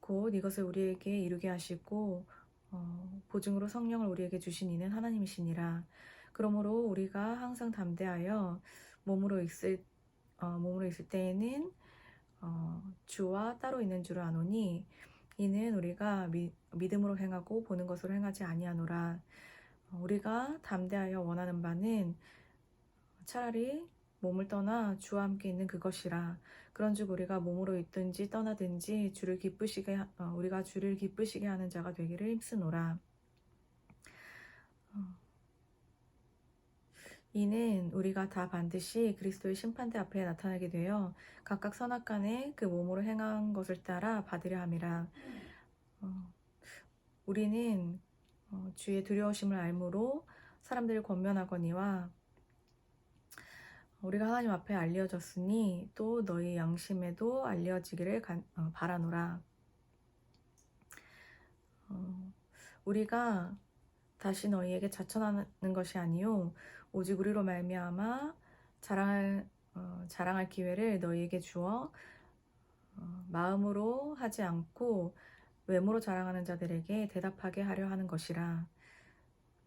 곧 이것을 우리에게 이루게 하시고 어, 보증으로 성령을 우리에게 주신 이는 하나님이시니라. 그러므로 우리가 항상 담대하여 몸으로 있을 어, 몸으로 있을 때에는 어, 주와 따로 있는 줄을 아노니 이는 우리가 미, 믿음으로 행하고 보는 것으로 행하지 아니하노라. 어, 우리가 담대하여 원하는 바는 차라리 몸을 떠나 주와 함께 있는 그것이라. 그런즉 우리가 몸으로 있든지 떠나든지 주를 기쁘시게 하- 어, 우리가 주를 기쁘시게 하는 자가 되기를 힘쓰노라. 어. 이는 우리가 다 반드시 그리스도의 심판대 앞에 나타나게 되어 각각 선악간에 그 몸으로 행한 것을 따라 받으려 함이라. 어, 우리는 어, 주의 두려우심을 알므로 사람들을 권면하거니와 우리가 하나님 앞에 알려졌으니 또 너희 양심에도 알려지기를 간- 어, 바라노라. 어, 우리가 다시 너희에게 자천하는 것이 아니요 오직 우리로 말미암아 자랑할 어, 자랑할 기회를 너희에게 주어 어, 마음으로 하지 않고 외모로 자랑하는 자들에게 대답하게 하려 하는 것이라.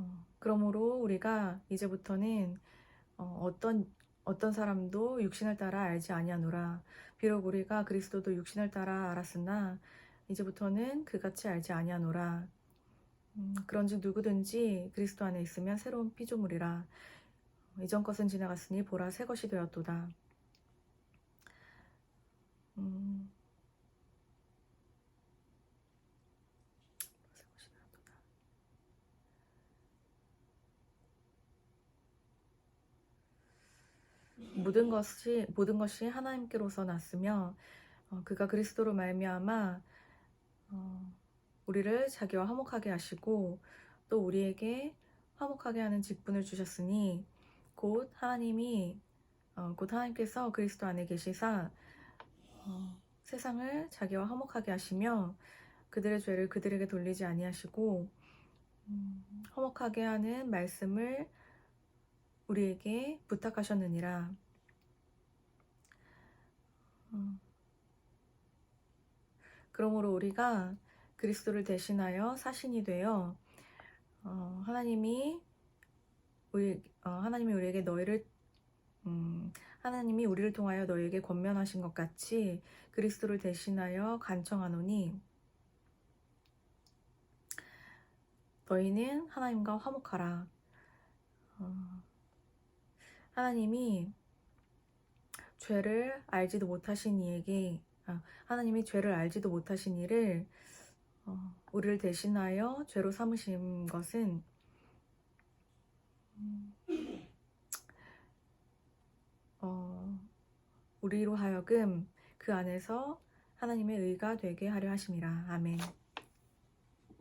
어, 그러므로 우리가 이제부터는 어, 어떤 어떤 사람도 육신을 따라 알지 아니하노라. 비록 우리가 그리스도도 육신을 따라 알았으나 이제부터는 그같이 알지 아니하노라. 음, 그런즉 누구든지 그리스도 안에 있으면 새로운 피조물이라. 이전 것은 지나갔으니 보라 새 것이 되었도다. 음, 새 것이 되었도다. 모든 것이 모든 것이 하나님께로서 났으며 어, 그가 그리스도로 말미암아 어, 우리를 자기와 화목하게 하시고 또 우리에게 화목하게 하는 직분을 주셨으니 곧 하나님이 어, 곧 하나님께서 그리스도 안에 계시사 어, 세상을 자기와 화목하게 하시며 그들의 죄를 그들에게 돌리지 아니하시고 음, 화목하게 하는 말씀을 우리에게 부탁하셨느니라. 어, 그러므로 우리가 그리스도를 대신하여 사신이 되어 어, 하나님이 우리 어, 하나님이 우리에게 너희를 음, 하나님이 우리를 통하여 너희에게 권면하신 것 같이 그리스도를 대신하여 간청하노니 너희는 하나님과 화목하라. 어, 하나님이 죄를 알지도 못하신 이에게 아, 하나님이 죄를 알지도 못하신 이를 어, 우리를 대신하여 죄로 삼으신 것은 음, 어, 우리로 하여금 그 안에서 하나님의 의가 되게 하려 하심이라. 아멘.